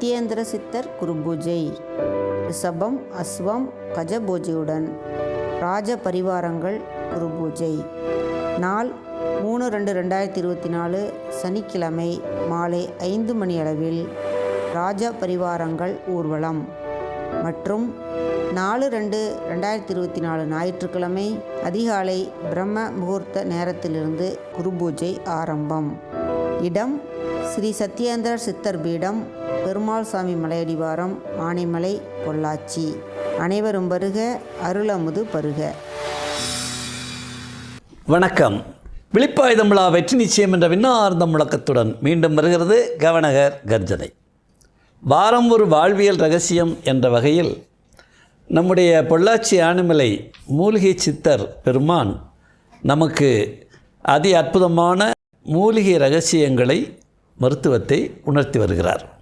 சத்யேந்திர சித்தர் குரு பூஜை ரிஷபம் அஸ்வம் கஜபூஜையுடன் ராஜ பரிவாரங்கள் குரு பூஜை நாள் மூணு ரெண்டு ரெண்டாயிரத்தி இருபத்தி நாலு சனிக்கிழமை மாலை ஐந்து மணி அளவில் ராஜ பரிவாரங்கள் ஊர்வலம். மற்றும் நாலு ரெண்டு ரெண்டாயிரத்தி இருபத்தி நாலு ஞாயிற்றுக்கிழமை அதிகாலை பிரம்ம முகூர்த்த நேரத்திலிருந்து குரு பூஜை ஆரம்பம். இடம் ஸ்ரீ சத்யேந்திர சித்தர் பீடம் பெருமாள் சாமி மலையடிவாரம் ஆனைமலை பொள்ளாச்சி. அனைவரும் வருக அருளமுது பருக. வணக்கம். விழிப்பாயுதம் விழா வெற்றி நிச்சயம் என்ற விண்ணார்ந்த முழக்கத்துடன் மீண்டும் வருகிறது கவனகர் கர்ஜனை. வாரம் ஒரு வாழ்வியல் ரகசியம் என்ற வகையில் நம்முடைய பொள்ளாச்சி ஆனைமலை மூலிகை சித்தர் பெருமான் நமக்கு அதி அற்புதமான மூலிகை ரகசியங்களை மருத்துவத்தை உணர்த்தி வருகிறார்.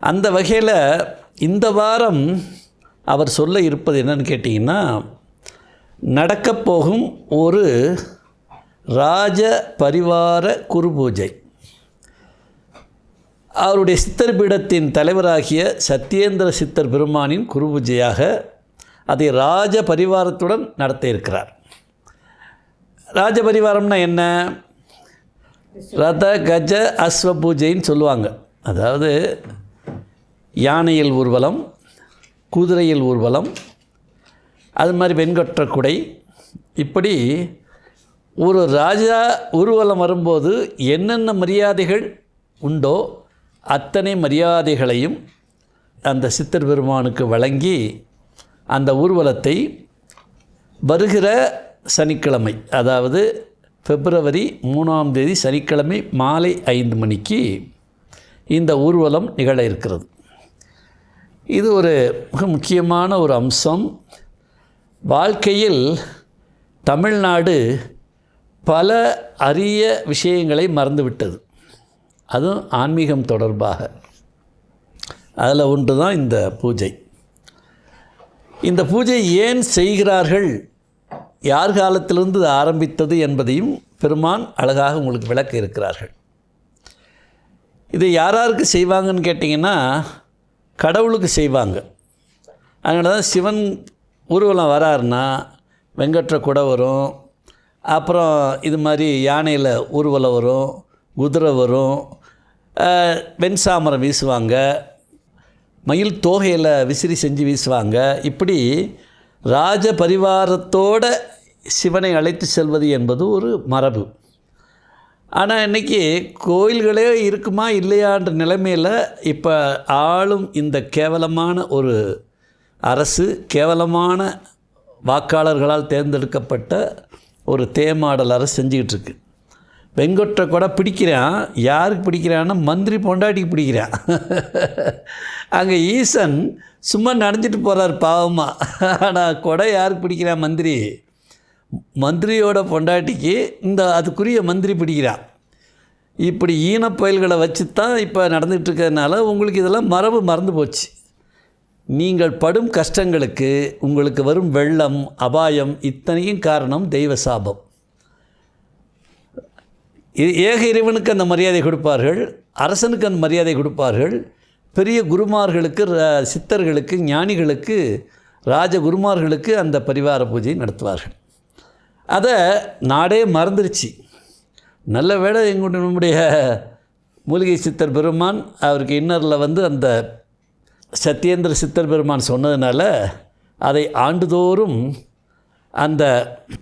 அந்த வகையில் இந்த வாரம் அவர் சொல்ல இருப்பது என்னன்னு கேட்டிங்கன்னா நடக்கப் போகும் ஒரு ராஜ பரிவார குரு பூஜை அவருடைய சித்தர் பீடத்தின் தலைவராகிய சத்யேந்திர சித்தர் பெருமானின் குரு பூஜையாக அதை ராஜ பரிவாரத்துடன் நடத்த இருக்கிறார். ராஜ பரிவாரம்னா என்ன? ரத கஜ அஸ்வ பூஜைன்னு சொல்லுவாங்க. அதாவது யானையில் ஊர்வலம் குதிரையில் ஊர்வலம் அது மாதிரி வெண்கொற்ற குடை. இப்படி ஒரு ராஜா ஊர்வலம் வரும்போது என்னென்ன மரியாதைகள் உண்டோ அத்தனை மரியாதைகளையும் அந்த சித்தர் பெருமானுக்கு வழங்கி அந்த ஊர்வலத்தை வருகிற சனிக்கிழமை அதாவது பிப்ரவரி மூணாம் தேதி சனிக்கிழமை மாலை ஐந்து மணிக்கு இந்த ஊர்வலம் நிகழ இருக்கிறது. இது ஒரு மிக முக்கியமான ஒரு அம்சம். வாழ்க்கையில் தமிழ்நாடு பல அரிய விஷயங்களை மறந்துவிட்டது. அதுவும் ஆன்மீகம் தொடர்பாக. அதில் ஒன்று தான் இந்த பூஜை. இந்த பூஜை ஏன் செய்கிறார்கள்? யார் காலத்திலிருந்து ஆரம்பித்தது என்பதையும் பெருமான் அழகாக உங்களுக்கு விளக்க இருக்கிறார்கள். இதை யாராருக்கு செய்வாங்கன்னு கேட்டிங்கன்னா கடவுளுக்கு செய்வாங்க. அதனால தான் சிவன் ஊர்வலம் வராருன்னா வெங்கட்ர குடை வரும். அப்புறம் இது மாதிரி யானையில் ஊர்வலம் வரும் குதிரை வரும். வெண்சாமரம் வீசுவாங்க. மயில் தோகையில் விசிறி செஞ்சு வீசுவாங்க. இப்படி ராஜ பரிவாரத்தோடு சிவனை அழைத்து செல்வது என்பது ஒரு மரபு. ஆனால் இன்றைக்கி கோயில்களே இருக்குமா இல்லையான்ற நிலைமையில் இப்போ ஆளும் இந்த கேவலமான ஒரு அரசு கேவலமான வாக்காளர்களால் தேர்ந்தெடுக்கப்பட்ட ஒரு தேமாடல் அரசு செஞ்சுக்கிட்டு இருக்கு வெங்கொற்ற கூட பிடிக்கிறான். யாருக்கு பிடிக்கிறான்னா மந்திரி பொண்டாட்டிக்கு பிடிக்கிறான். அங்கே ஈசன் சும்மா நடந்துட்டு போகிறார் பாவமாக ஆனால் கொடை யாருக்கு பிடிக்கிறான் மந்திரி? மந்திரியோட பொண்டாட்டிக்கு இந்த அதுக்குரிய மந்திரி பிடிக்கிறான் இப்படி ஈனப் புயல்களை வச்சு தான் இப்போ நடந்துகிட்டு இருக்கிறதுனால உங்களுக்கு இதெல்லாம் மரபு மறந்து போச்சு. நீங்கள் படும் கஷ்டங்களுக்கு உங்களுக்கு வரும் வெள்ளம் அபாயம் இத்தனையும் காரணம் தெய்வ சாபம். ஏக இறைவனுக்கு அந்த மரியாதை கொடுப்பார்கள் அரசனுக்கு அந்த மரியாதை கொடுப்பார்கள் பெரிய குருமார்களுக்கு சித்தர்களுக்கு ஞானிகளுக்கு ராஜ குருமார்களுக்கு அந்த பரிவார பூஜை நடத்துவார்கள். அதை நாடே மறந்துருச்சு. நல்ல வேளை எங்களுடைய நம்முடைய மூலிகை சித்தர் பெருமான் அவருக்கு இன்னரில் வந்து அந்த சத்யேந்திர சித்தர் பெருமான் சொன்னதுனால அதை ஆண்டுதோறும் அந்த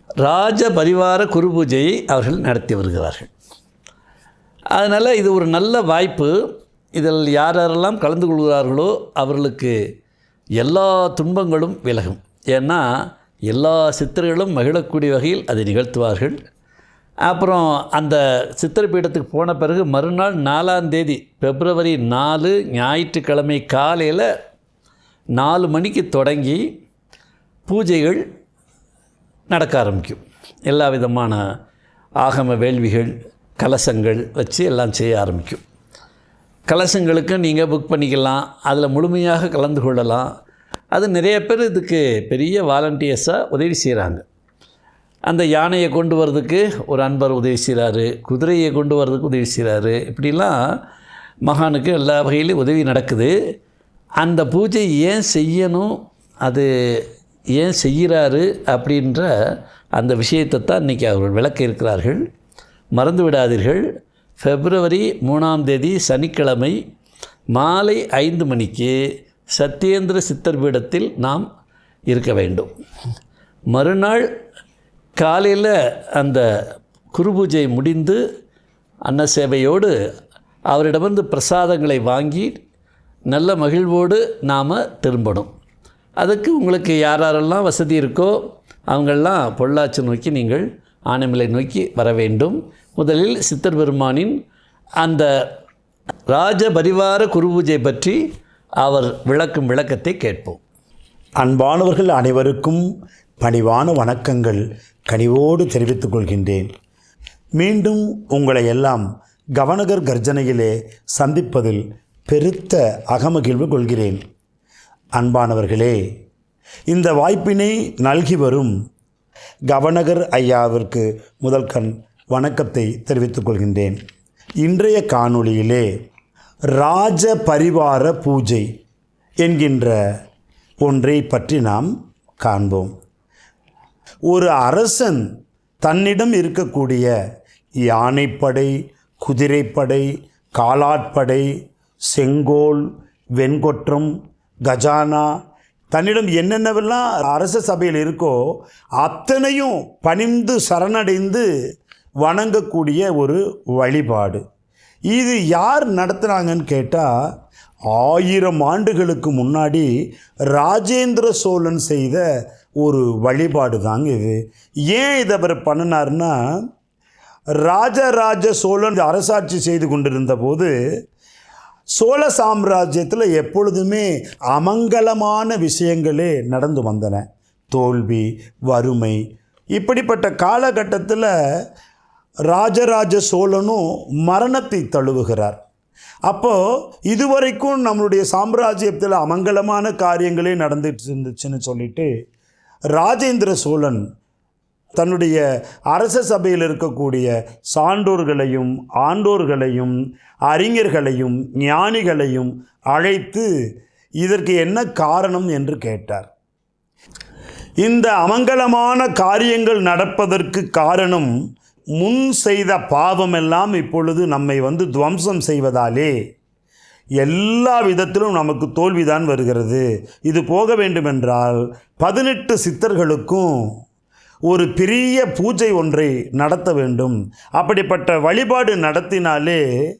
ராஜ பரிவார குரு பூஜையை அவர்கள் நடத்தி வருகிறார்கள். அதனால் இது ஒரு நல்ல வாய்ப்பு. இதில் யார் யாரெல்லாம் கலந்து கொள்கிறார்களோ அவர்களுக்கு எல்லா துன்பங்களும் விலகும். ஏன்னா எல்லா சித்தர்களும் மகிழக்கூடிய வகையில் அதை நிகழ்த்துவார்கள். அப்புறம் அந்த சித்திரை பீடத்துக்கு போன பிறகு மறுநாள் நாலாம் தேதி பிப்ரவரி நாலு ஞாயிற்றுக்கிழமை காலையில் நாலு மணிக்கு தொடங்கி பூஜைகள் நடக்க ஆரம்பிக்கும். எல்லா விதமான ஆகம வேள்விகள் கலசங்கள் வச்சு எல்லாம் செய்ய ஆரம்பிக்கும். கலசங்களுக்கு நீங்கள் புக் பண்ணிக்கலாம் அதில் முழுமையாக கலந்து கொள்ளலாம். அது நிறைய பேர் இதுக்கு பெரிய வாலண்டியர்ஸாக உதவி செய்கிறாங்க அந்த யானையை கொண்டு வர்றதுக்கு ஒரு அன்பர் உதவி செய்கிறாரு குதிரையை கொண்டு வர்றதுக்கு உதவி செய்கிறாரு இப்படிலாம் மகானுக்கு எல்லா வகையிலும் உதவி நடக்குது. அந்த பூஜை ஏன் செய்யணும் அது ஏன் செய்கிறாரு அப்படின்ற அந்த விஷயத்தை தான் இன்றைக்கி அவர்கள் விளக்க இருக்கிறார்கள் மறந்து விடாதீர்கள். ஃபெப்ரவரி மூணாம் தேதி சனிக்கிழமை மாலை ஐந்து மணிக்கு சத்யேந்திர சித்தர் பீடத்தில் நாம் இருக்க வேண்டும். மறுநாள் காலையில் அந்த குரு பூஜை முடிந்து அன்ன சேவையோடு அவரிடமிருந்து பிரசாதங்களை வாங்கி நல்ல மகிழ்வோடு நாம் திரும்பணும். அதுக்கு உங்களுக்கு யார் யாரெல்லாம் வசதி இருக்கோ அவங்கெல்லாம் பொள்ளாச்சி நோக்கி நீங்கள் ஆனைமலை நோக்கி வர வேண்டும். முதலில் சித்தர் பெருமானின் அந்த ராஜ பரிவார குரு பூஜை பற்றி அவர் விளக்கும் விளக்கத்தை கேட்போம். அன்பானவர்கள் அனைவருக்கும் பணிவான வணக்கங்கள் கனிவோடு தெரிவித்துக் கொள்கின்றேன். மீண்டும் உங்களை எல்லாம் கவனகர் கர்ஜனையிலே சந்திப்பதில் பெருத்த அகமகிழ்வு கொள்கிறேன். அன்பானவர்களே இந்த வாய்ப்பினை நல்கி வரும் கவனகர் ஐயாவிற்கு முதல் கண் வணக்கத்தை தெரிவித்துக் கொள்கின்றேன். இன்றைய காணொளியிலே ராஜ பரிவார பூஜை என்கின்ற ஒன்றை பற்றி நாம் காண்போம். ஒரு அரசன் தன்னிடம் இருக்கக்கூடிய யானைப்படை குதிரைப்படை காலாட்படை செங்கோல் வெண்கொற்றம் கஜானா தன்னிடம் என்னென்னவெல்லாம் அரச சபையில் இருக்கோ அத்தனையும் பணிந்து சரணடைந்து வணங்கக்கூடிய ஒரு வழிபாடு. இது யார் நடத்துனாங்கன்னு கேட்டால் ஆயிரம் ஆண்டுகளுக்கு முன்னாடி ராஜேந்திர சோழன் செய்த ஒரு வழிபாடு தாங்க இது. ஏன் இதை அவர் பண்ணினார்னா ராஜராஜ சோழன் அரசாட்சி செய்து கொண்டிருந்த போது சோழ சாம்ராஜ்யத்தில் எப்பொழுதுமே அமங்கலமான விஷயங்களே நடந்து வந்தன. தோல்வி வறுமை இப்படிப்பட்ட காலகட்டத்தில் ராஜராஜ சோழனும் மரணத்தை தழுவுகிறார். அப்போது இதுவரைக்கும் நம்மளுடைய சாம்ராஜ்யத்தில் அமங்கலமான காரியங்களே நடந்துட்டு இருந்துச்சுன்னு சொல்லிட்டு ராஜேந்திர சோழன் தன்னுடைய அரச சபையில் இருக்கக்கூடிய சான்றோர்களையும் ஆண்டோர்களையும் அறிஞர்களையும் ஞானிகளையும் அழைத்து இதற்கு என்ன காரணம் என்று கேட்டார். இந்த அமங்கலமான காரியங்கள் நடப்பதற்கு காரணம் முன் செய்த பாவமெல்லாம் இப்பொழுது நம்மை வந்து துவம்சம் செய்வதாலே எல்லா விதத்திலும் நமக்கு தோல்விதான் வருகிறது. இது போக வேண்டுமென்றால் பதினெட்டு சித்தர்களுக்கும் ஒரு பெரிய பூஜை ஒன்றை நடத்த வேண்டும். அப்படிப்பட்ட வழிபாடு நடத்தினாலே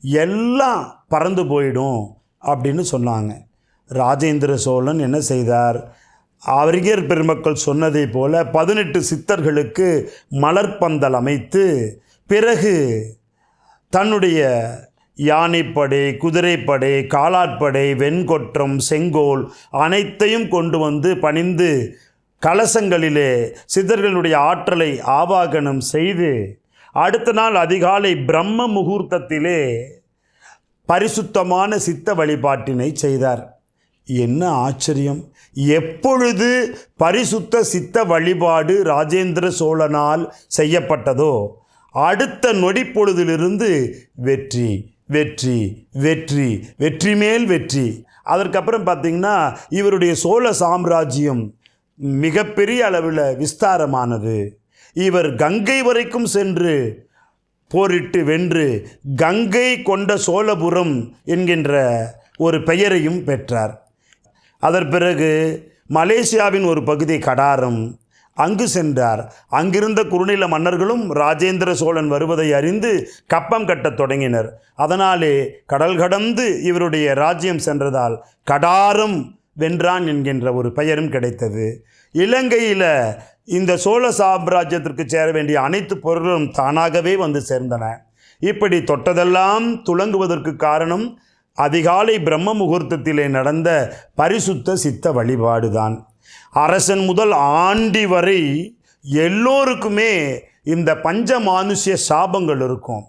எல்லாம் பறந்து போயிடும் அப்படின்னு சொன்னாங்க. ராஜேந்திர சோழன் என்ன செய்தார்? அறிஞர் பெருமக்கள் சொன்னதை போல பதினெட்டு சித்தர்களுக்கு மலர்பந்தல் அமைத்து பிறகு தன்னுடைய யானைப்படை குதிரைப்படை காலாட்படை வெண்கொற்றம் செங்கோல் அனைத்தையும் கொண்டு வந்து பணிந்து கலசங்களிலே சித்தர்களுடைய ஆற்றலை ஆவாகனம் செய்து அடுத்த நாள் அதிகாலை பிரம்ம முகூர்த்தத்திலே பரிசுத்தமான சித்த வழிபாட்டினை செய்தார். என்ன ஆச்சரியம்? எப்பொழுது பரிசுத்த சித்த வழிபாடு ராஜேந்திர சோழனால் செய்யப்பட்டதோ அடுத்த நொடிப்பொழுதிலிருந்து வெற்றி வெற்றி வெற்றி வெற்றி மேல் வெற்றி. அதற்கப்புறம் பார்த்திங்கன்னா இவருடைய சோழ சாம்ராஜ்யம் மிகப்பெரிய அளவில் விஸ்தாரமானது. இவர் கங்கை வரைக்கும் சென்று போரிட்டு வென்று கங்கை கொண்ட சோழபுரம் என்கின்ற ஒரு பெயரையும் பெற்றார். அதன் பிறகு மலேசியாவின் ஒரு பகுதி கடாரம். அங்கு சென்றார். அங்கிருந்த குறுநில மன்னர்களும் ராஜேந்திர சோழன் வருவதை அறிந்து கப்பம் கட்டத் தொடங்கினர். அதனாலே கடல் கடந்து இவருடைய ராஜ்யம் சென்றதால் கடாரம் வென்றான் என்கின்ற ஒரு பெயரும் கிடைத்தது. இலங்கையில் இந்த சோழ சாம்ராஜ்யத்திற்கு சேர வேண்டிய அனைத்து பொருளும் தானாகவே வந்து சேர்ந்தன. இப்படி தொட்டதெல்லாம் துலங்குவதற்கு காரணம் அதிகாலை பிரம்ம முகூர்த்தத்திலே நடந்த பரிசுத்த சித்த வழிபாடுதான். அரசன் முதல் ஆண்டி வரை எல்லோருக்குமே இந்த பஞ்சமானுஷ்ய சாபங்கள் இருக்கும்.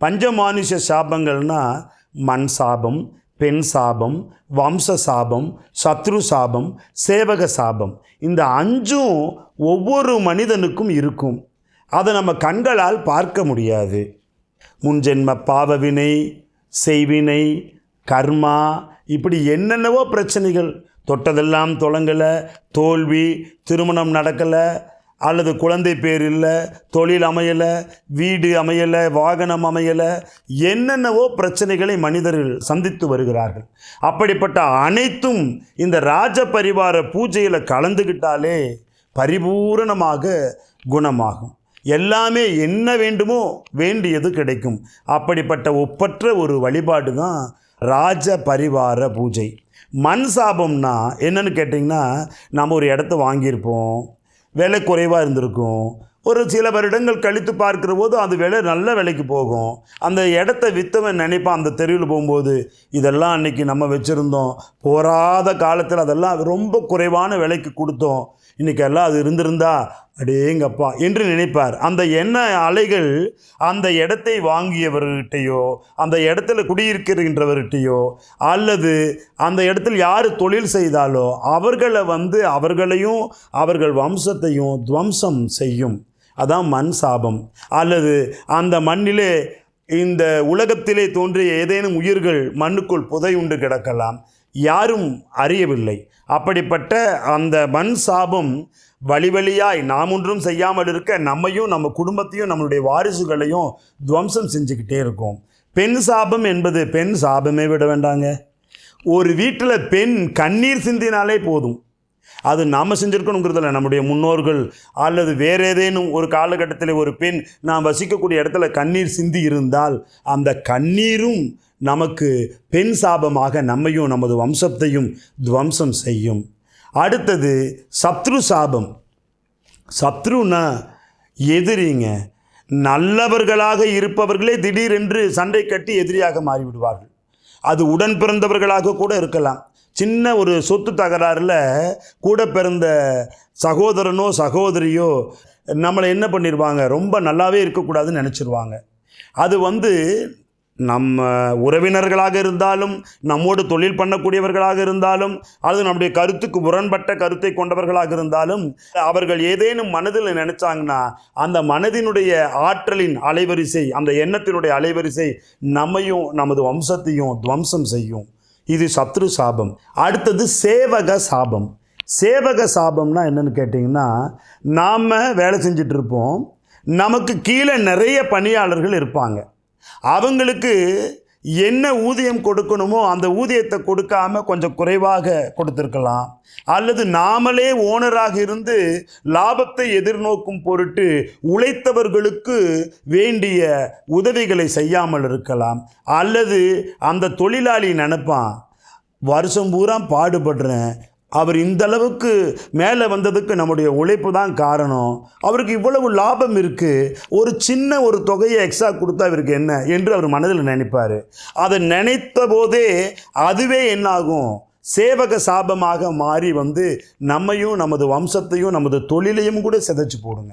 பஞ்சமானுஷ்ய சாபங்கள்னா மண் சாபம் பெண் சாபம் வம்ச சாபம் சத்ரு சாபம் சேவக சாபம். இந்த அஞ்சும் ஒவ்வொரு மனிதனுக்கும் இருக்கும். அதை நம்ம கண்களால் பார்க்க முடியாது. முன்ஜென்ம பாவவினை செய்வினை கர்மா இப்படி என்னென்னவோ பிரச்சனைகள். தொட்டதெல்லாம் தொடங்கலை தோல்வி திருமணம் நடக்கலை அல்லது குழந்தை பேர் இல்லை தொழில் அமையலை வீடு அமையலை வாகனம் அமையலை என்னென்னவோ பிரச்சனைகளை மனிதர்கள் சந்தித்து வருகிறார்கள். அப்படிப்பட்ட அனைத்தும் இந்த ராஜ பரிவார பூஜையில் கலந்துக்கிட்டாலே பரிபூரணமாக குணமாகும். எல்லாமே என்ன வேண்டுமோ வேண்டியது கிடைக்கும். அப்படிப்பட்ட ஒப்பற்ற ஒரு வழிபாடு தான் ராஜ பரிவார பூஜை. மண் சாபம்னா என்னன்னு கேட்டிங்கன்னா நம்ம ஒரு இடத்த வாங்கியிருப்போம். விலை குறைவாக இருந்திருக்கும். ஒரு சில வருடங்கள் கழித்து பார்க்குற போது அது விலை நல்ல விலைக்கு போகும். அந்த இடத்த விற்றவன் நினைப்பான். அந்த தெருவில் போகும்போது இதெல்லாம் அன்னைக்கு நம்ம வச்சுருந்தோம். போராத காலத்தில் அதெல்லாம் ரொம்ப குறைவான விலைக்கு கொடுத்தோம். இன்றைக்கி எல்லாம் அது இருந்திருந்தா அடேங்கப்பா என்று நினைப்பார். அந்த எண்ண அலைகள் அந்த இடத்தை வாங்கியவர்கிட்டையோ அந்த இடத்துல குடியிருக்கின்றவர்கிட்டையோ அல்லது அந்த இடத்தில் யார் தொழில் செய்தாலோ அவர்களை வந்து அவர்களையும் அவர்கள் வம்சத்தையும் துவம்சம் செய்யும். அதான் மண் சாபம். அல்லது அந்த மண்ணிலே இந்த உலகத்திலே தோன்றிய ஏதேனும் உயிர்கள் மண்ணுக்குள் புதையுண்டு கிடக்கலாம். யாரும் அறியவில்லை. அப்படிப்பட்ட அந்த மண் சாபம் வழி வழியாய் நாம் ஒன்றும் செய்யாமல் இருக்க நம்மையும் நம்ம குடும்பத்தையும் நம்மளுடைய வாரிசுகளையும் துவம்சம் செஞ்சுக்கிட்டே இருக்கும். பெண் சாபம் என்பது பெண் சாபமே விட வேண்டாங்க. ஒரு வீட்டில் பெண் கண்ணீர் சிந்தினாலே போதும். அது நாம் செஞ்சுருக்கணுங்கிறதுல நம்முடைய முன்னோர்கள் அல்லது வேறு ஏதேனும் ஒரு காலகட்டத்தில் ஒரு பெண் நாம் வசிக்கக்கூடிய இடத்துல கண்ணீர் சிந்தி இருந்தால் அந்த கண்ணீரும் நமக்கு பெண் சாபமாக நம்மையும் நமது வம்சத்தையும் துவம்சம் செய்யும். அடுத்தது சத்ரு சாபம். சத்ருனா எதிரிங்க. நல்லவர்களாக இருப்பவர்களே திடீரென்று சண்டை கட்டி எதிரியாக மாறிவிடுவார்கள். அது உடன் பிறந்தவர்களாக கூட இருக்கலாம். சின்ன ஒரு சொத்து தகராறில் கூட பிறந்த சகோதரனோ சகோதரியோ நம்மளை என்ன பண்ணிடுவாங்க ரொம்ப நல்லாவே இருக்கக்கூடாதுன்னு நினச்சிருவாங்க. அது வந்து நம்ம உறவினர்களாக இருந்தாலும் நம்மோடு தொழில் பண்ணக்கூடியவர்களாக இருந்தாலும் அல்லது நம்முடைய கருத்துக்கு முரண்பட்ட கருத்தை கொண்டவர்களாக இருந்தாலும் அவர்கள் ஏதேனும் மனதில் நினச்சாங்கன்னா அந்த மனதினுடைய ஆற்றலின் அலைவரிசை அந்த எண்ணத்தினுடைய அலைவரிசை நம்மையும் நமது வம்சத்தையும் துவம்சம் செய்யும். இது சத்ரு சாபம். அடுத்தது சேவக சாபம். சேவக சாபம்னா என்னென்னு கேட்டிங்கன்னா நாம் வேலை செஞ்சுட்டு இருப்போம் நமக்கு கீழே நிறைய பணியாளர்கள் இருப்பாங்க. அவங்களுக்கு என்ன ஊதியம் கொடுக்கணுமோ அந்த ஊதியத்தை கொடுக்காம கொஞ்சம் குறைவாக கொடுத்துருக்கலாம். அல்லது நாமளே ஓனராக இருந்து லாபத்தை எதிர்நோக்கும் பொருட்டு உழைத்தவர்களுக்கு வேண்டிய உதவிகளை செய்யாமல் இருக்கலாம். அல்லது அந்த தொழிலாளி நினைப்பான் வருஷம் பூரா பாடுபடுறேன் அவர் இந்த அளவுக்கு மேலே வந்ததுக்கு நம்முடைய உழைப்பு தான் காரணம். அவருக்கு இவ்வளவு லாபம் இருக்குது ஒரு சின்ன ஒரு தொகையை எக்ஸ்ட்ரா கொடுத்தா இவருக்கு என்ன என்று அவர் மனதில் நினைப்பார். அதை நினைத்த போதே அதுவே என்னாகும்? சேவக சாபமாக மாறி வந்து நம்மையும் நமது வம்சத்தையும் நமது தொழிலையும் கூட சிதைச்சு போடுங்க.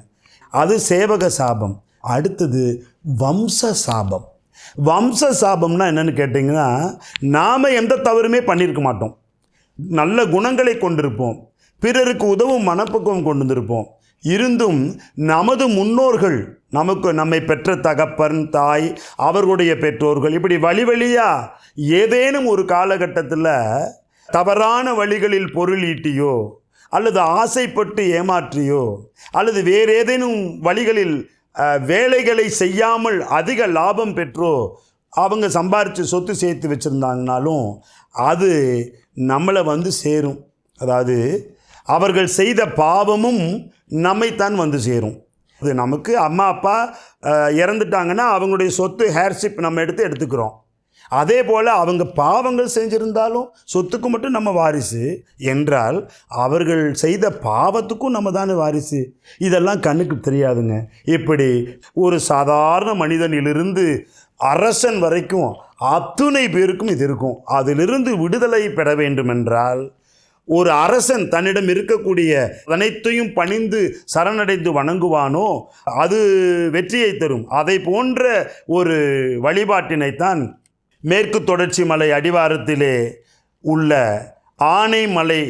அது சேவக சாபம். அடுத்தது வம்ச சாபம். வம்ச சாபம்னா என்னென்னு கேட்டிங்கன்னா நாம் எந்த தவறுமே பண்ணியிருக்க மாட்டோம். நல்ல குணங்களை கொண்டிருப்போம். பிறருக்கு உதவும் மனப்பக்குவம் கொண்டு வந்திருப்போம் இருந்தும் நமது முன்னோர்கள் நமக்கு நம்மை பெற்ற தகப்பன் தாய் அவர்களுடைய பெற்றோர்கள் இப்படி வழி வழியாக ஏதேனும் ஒரு காலகட்டத்தில் தவறான வழிகளில் பொருள் ஈட்டியோ அல்லது ஆசைப்பட்டு ஏமாற்றியோ அல்லது வேறு ஏதேனும் வழிகளில் வேலைகளை செய்யாமல் அதிக லாபம் பெற்றோ அவங்க சம்பாரித்து சொத்து சேர்த்து வச்சுருந்தாங்கனாலும் அது நம்மளை வந்து சேரும். அதாவது அவர்கள் செய்த பாவமும் நம்மைத்தான் வந்து சேரும். அது நமக்கு அம்மா அப்பா இறந்துட்டாங்கன்னா அவங்களுடைய சொத்து ஹேர்ஷிப் நம்ம எடுத்து எடுத்துக்கிறோம். அதே போல் அவங்க பாவங்கள் செஞ்சுருந்தாலும் சொத்துக்கு மட்டும் நம்ம வாரிசு என்றால் அவர்கள் செய்த பாவத்துக்கும் நம்ம தானே வாரிசு. இதெல்லாம் கண்ணுக்கு தெரியாதுங்க. இப்படி ஒரு சாதாரண மனிதனிலிருந்து அரசன் வரைக்கும் அத்துணை பேருக்கும் இது இருக்கும். அதிலிருந்து விடுதலை பெற வேண்டுமென்றால் ஒரு அரசன் தன்னிடம் இருக்கக்கூடிய அனைத்தையும் பணிந்து சரணடைந்து வணங்குவானோ அது வெற்றியை தரும். அதை போன்ற ஒரு வழிபாட்டினைத்தான் மேற்கு தொடர்ச்சி மலை அடிவாரத்திலே உள்ள ஆனைமலை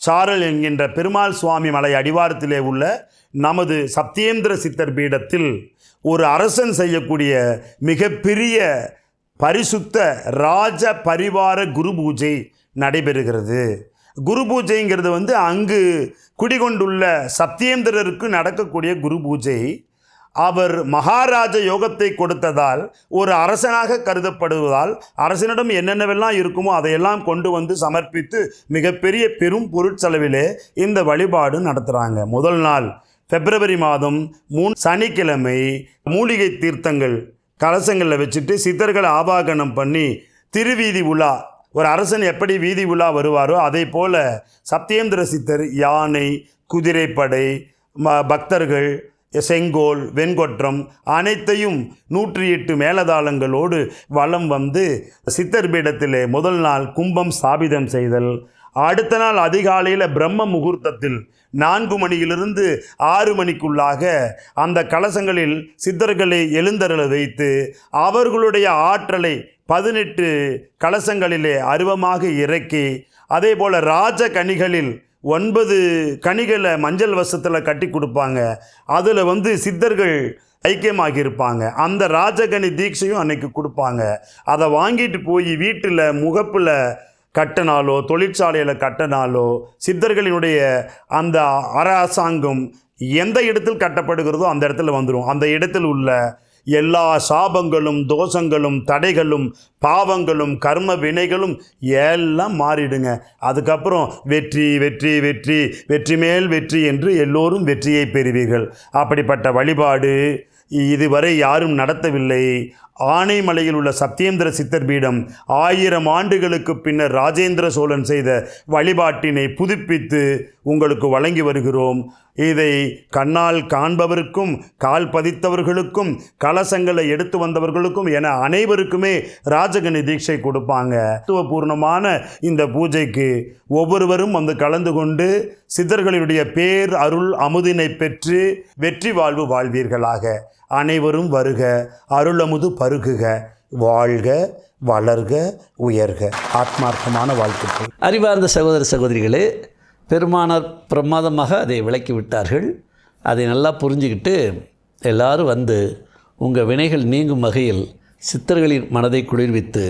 சாரல் என்கின்ற பெருமாள் சுவாமி மலை அடிவாரத்திலே உள்ள நமது சத்யேந்திர சித்தர் பீடத்தில் ஒரு அரசன் செய்யக்கூடிய மிகப்பெரிய பரிசுத்த ராஜ பரிவார குரு பூஜை நடைபெறுகிறது. குரு பூஜைங்கிறது வந்து அங்கு குடிகொண்டுள்ள சத்தியேந்திரருக்கு நடக்கக்கூடிய குரு பூஜை. அவர் மகாராஜ யோகத்தை கொடுத்ததால் ஒரு அரசனாக கருதப்படுவதால் அரசனிடம் என்னென்னவெல்லாம் இருக்குமோ அதையெல்லாம் கொண்டு வந்து சமர்ப்பித்து மிகப்பெரிய பெரும் பொருட்செலவிலே இந்த வழிபாடு நடத்துகிறாங்க முதல் நாள் பிப்ரவரி மாதம் மூணு சனிக்கிழமை மூலிகை தீர்த்தங்கள் கலசங்களில் வச்சுட்டு சித்தர்களை ஆவாகனம் பண்ணி திருவீதி உலா ஒரு அரசன் எப்படி வீதி உலா வருவாரோ அதே போல் சத்யேந்திர சித்தர் யானை குதிரைப்படை ம பக்தர்கள் செங்கோல் வெண்கொற்றம் அனைத்தையும் நூற்றி எட்டு மேலதாளங்களோடு வலம் வந்து சித்தர் பீடத்திலே முதல் நாள் கும்பம் ஸ்தாபிதம் செய்தல். அடுத்த நாள் அதிகாலையில் பிரம்ம முகூர்த்தத்தில் நான்கு மணியிலிருந்து ஆறு மணிக்குள்ளாக அந்த கலசங்களில் சித்தர்களை எழுந்தருள வைத்து அவர்களுடைய ஆற்றலை பதினெட்டு கலசங்களிலே அருவமாக இறக்கி அதே போல் ராஜ கனிகளில் ஒன்பது கனிகளை மஞ்சள் வசத்தில் கட்டி கொடுப்பாங்க. அதில் வந்து சித்தர்கள் ஐக்கியமாகி இருப்பாங்க அந்த ராஜகனி தீட்சையும் அன்னைக்கு கொடுப்பாங்க. அதை வாங்கிட்டு போய் வீட்டில் முகப்பில் கட்டினாலோ தொழிற்சாலையில் கட்டினாலோ சித்தர்களினுடைய அந்த அரசாங்கம் எந்த இடத்தில் கட்டப்படுகிறதோ அந்த இடத்துல வந்துடும் அந்த இடத்தில் உள்ள எல்லா சாபங்களும் தோஷங்களும் தடைகளும் பாவங்களும் கர்ம வினைகளும் எல்லாம் மாறிடுங்க. அதுக்கப்புறம் வெற்றி வெற்றி வெற்றி வெற்றி மேல் வெற்றி என்று எல்லோரும் வெற்றியை பெறுவீர்கள். அப்படிப்பட்ட வழிபாடு இதுவரை யாரும் நடத்தவில்லை. ஆனைமலையில் உள்ள சத்யேந்திர சித்தர் பீடம் ஆயிரம் ஆண்டுகளுக்கு பின்னர் ராஜேந்திர சோழன் செய்த வழிபாட்டினை புதுப்பித்து உங்களுக்கு வழங்கி வருகிறோம். இதை கண்ணால் காண்பவருக்கும் கால் பதித்தவர்களுக்கும் கலசங்களை எடுத்து வந்தவர்களுக்கும் என அனைவருக்குமே ராஜகணி தீட்சை கொடுப்பாங்க. தத்துவபூர்ணமான இந்த பூஜைக்கு ஒவ்வொருவரும் வந்து கலந்து கொண்டு சித்தர்களுடைய பேர் அருள் அமுதினை பெற்று வெற்றி வாழ்வு வாழ்வீர்களாக. அனைவரும் வருக அருளமுது பருகுக வாழ்க வளர்க உயர்க. ஆத்மார்த்தமான வாழ்த்துக்கள். அறிவார்ந்த சகோதர சகோதரிகளே பெருமானார் பிரமாதமாக அதை விளக்கி விட்டார்கள். அதை நல்லா புரிஞ்சுக்கிட்டு எல்லாரும் வந்து உங்கள் வினைகள் நீங்கும் வகையில் சித்தர்களின் மனதை குளிர்வித்து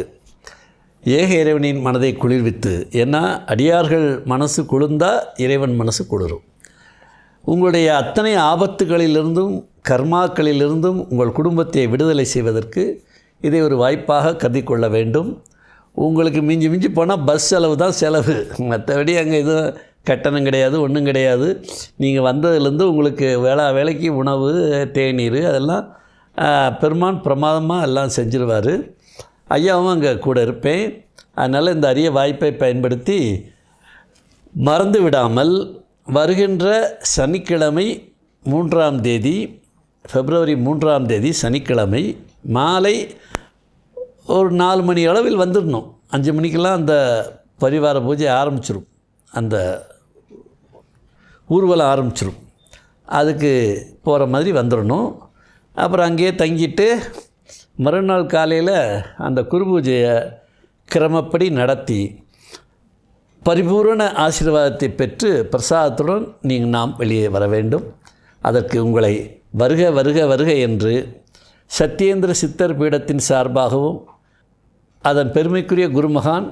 ஏக இறைவனின் மனதை குளிர்வித்து ஏன்னா அடியார்கள் மனசு குளிர்ந்தால் இறைவன் மனசு குளிரும். உங்களுடைய அத்தனை ஆபத்துகளிலிருந்தும் கர்மாக்களிலிருந்தும் உங்கள் குடும்பத்தை விடுதலை செய்வதற்கு இதை ஒரு வாய்ப்பாக கருதி கொள்ள வேண்டும். உங்களுக்கு மிஞ்சி மிஞ்சி போனால் பஸ் செலவு தான் செலவு. மற்றபடி அங்கே எதுவும் கட்டணம் கிடையாது ஒன்றும் கிடையாது. நீங்கள் வந்ததுலேருந்து உங்களுக்கு வேளா வேலைக்கு உணவு தேநீர் அதெல்லாம் பெருமான் பிரமாதமாக எல்லாம் செஞ்சிருவார். ஐயாவும் அங்கே கூட இருப்பேன். அதனால் இந்த அரிய வாய்ப்பை பயன்படுத்தி மறந்து விடாமல் வருகின்ற சனிக்கிழமை மூன்றாம் தேதி பிப்ரவரி மூன்றாம் தேதி சனிக்கிழமை மாலை ஒரு நாலு மணி அளவில் வந்துடணும். அஞ்சு மணிக்கெல்லாம் அந்த பரிவார பூஜை ஆரம்பிச்சிடும் அந்த ஊர்வலம் ஆரம்பிச்சிடும் அதுக்கு போகிற மாதிரி வந்துடணும். அப்புறம் அங்கேயே தங்கிட்டு மறுநாள் காலையில் அந்த குரு பூஜையை கிரமப்படி நடத்தி பரிபூரண ஆசீர்வாதத்தை பெற்று பிரசாதத்துடன் நீங்கள் நாம் வெளியே வர வேண்டும். அதற்கு உங்களை வருக வருக வருக என்று சத்யேந்திர சித்தர் பீடத்தின் சார்பாகவும் அதன் பெருமைக்குரிய குருமகான்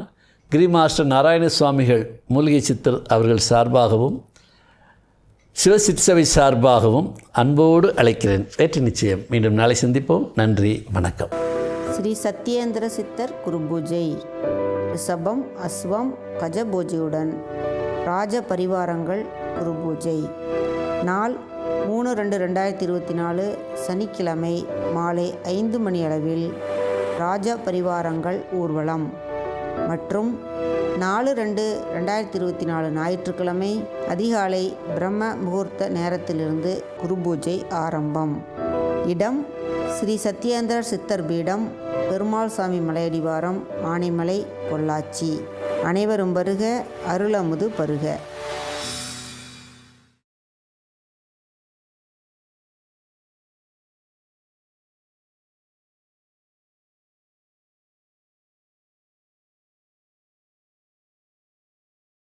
கிரிமாஸ்டர் நாராயண சுவாமிகள் மூலிகை சித்தர் அவர்கள் சார்பாகவும் சிவசிற்சபை சார்பாகவும் அன்போடு அழைக்கிறேன். வேற்று நிச்சயம். மீண்டும் நாளை சந்திப்போம். நன்றி வணக்கம். ஸ்ரீ சத்யேந்திர சித்தர் குரு பூஜை ரிஷபம் அஸ்வம் கஜ பூஜையுடன் ராஜ பரிவாரங்கள் குரு பூஜை நாள் மூணு ரெண்டு ரெண்டாயிரத்தி இருபத்தி நாலு சனிக்கிழமை மாலை ஐந்து மணி அளவில் ராஜ பரிவாரங்கள் ஊர்வலம். மற்றும் நாலு ரெண்டு ரெண்டாயிரத்தி இருபத்தி நாலு ஞாயிற்றுக்கிழமை அதிகாலை பிரம்ம முகூர்த்த நேரத்திலிருந்து குரு பூஜை ஆரம்பம். இடம் ஸ்ரீ சத்யேந்திர சித்தர் பீடம் பெருமாள் சாமி மலையடிவாரம் ஆனைமலை பொள்ளாச்சி. அனைவரும் வருக அருளமுது பருக.